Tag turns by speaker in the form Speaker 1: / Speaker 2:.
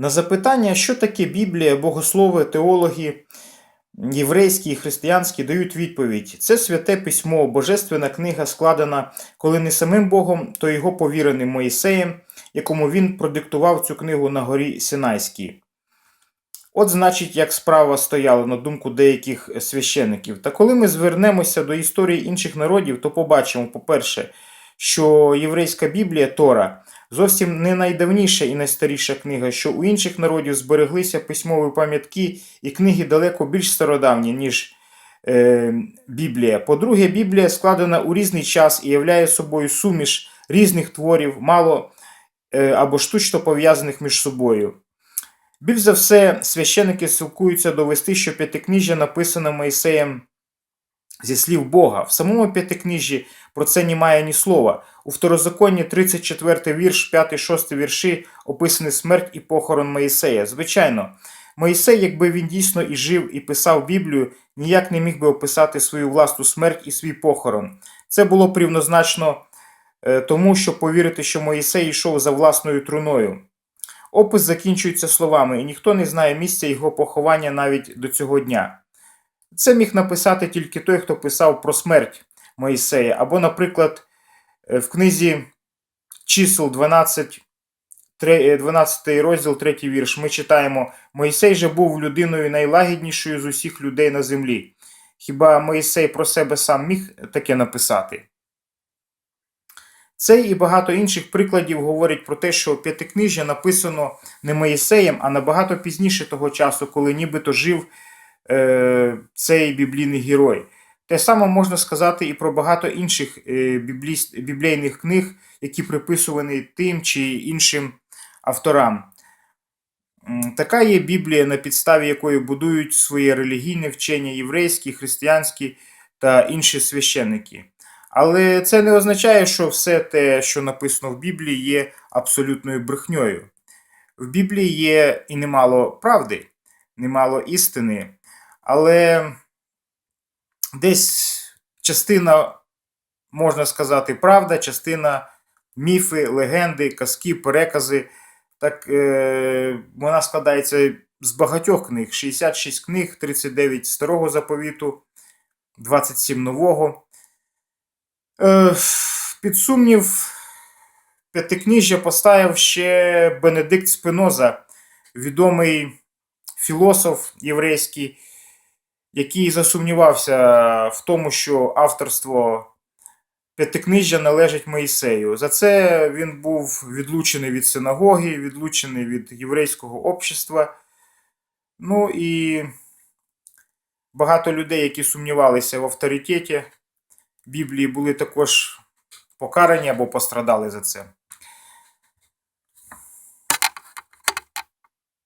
Speaker 1: На запитання, що таке Біблія, богослови, теологи, єврейські і християнські дають відповідь: це святе письмо, божественна книга, складена коли не самим Богом, то його повіреним Моїсеєм, якому він продиктував цю книгу на горі Синайській. От, значить, як справа стояла на думку деяких священиків. Та коли ми звернемося до історії інших народів, то побачимо, по-перше, що єврейська Біблія Тора зовсім не найдавніша і найстаріша книга, що у інших народів збереглися письмові пам'ятки і книги далеко більш стародавні, ніж е, Біблія. По-друге, Біблія складена у різний час і являє собою суміш різних творів, мало е, або штучно пов'язаних між собою. Більш за все, священики силкуються довести, що п'ятикніжжя написане Моїсеєм зі слів Бога. В самому п'ятикніжжі про це немає ні слова. У второзаконні 34 вірш, 5-6 вірші описані смерть і похорон Моїсея. Звичайно, Моїсей, якби він дійсно і жив, і писав Біблію, ніяк не міг би описати свою власну смерть і свій похорон. Це було рівнозначно е, тому, щоб повірити, що Моїсей йшов за власною труною. Опис закінчується словами, і ніхто не знає місця його поховання навіть до цього дня. Це міг написати тільки той, хто писав про смерть Моїсея, або, наприклад, е, в книзі чисел 12, е, 12 розділ, 3 вірш, ми читаємо: Моїсей же був людиною найлагіднішою з усіх людей на землі. Хіба Моїсей про себе сам міг таке написати? Цей і багато інших прикладів говорять про те, що п'ятикнижжя написано не Моїсеєм, а набагато пізніше того часу, коли нібито жив е, цей біблійний герой. Те саме можна сказати і про багато інших е, біблійних книг, які приписувані тим чи іншим авторам. Така є Біблія, на підставі якої будують своє релігійне вчення єврейські, християнські та інші священники. Але це не означає, що все те, що написано в Біблії, є абсолютною брехньою. В Біблії є і немало правди, немало істини, але десь частина, можна сказати, правда, частина міфи, легенди, казки, перекази. Так е, вона складається з багатьох книг: 66 книг, 39 старого заповіту, 27 нового. Е, під сумнів, п'ятикніжжя поставив ще Бенедикт Спиноза, відомий філософ єврейський, який засумнівався в тому, що авторство п'ятикнижжя належить Моїсею. За це він був відлучений від синагоги, відлучений від єврейського общества. Ну і багато людей, які сумнівалися в авторитеті Біблії, були також покарані або пострадали за це.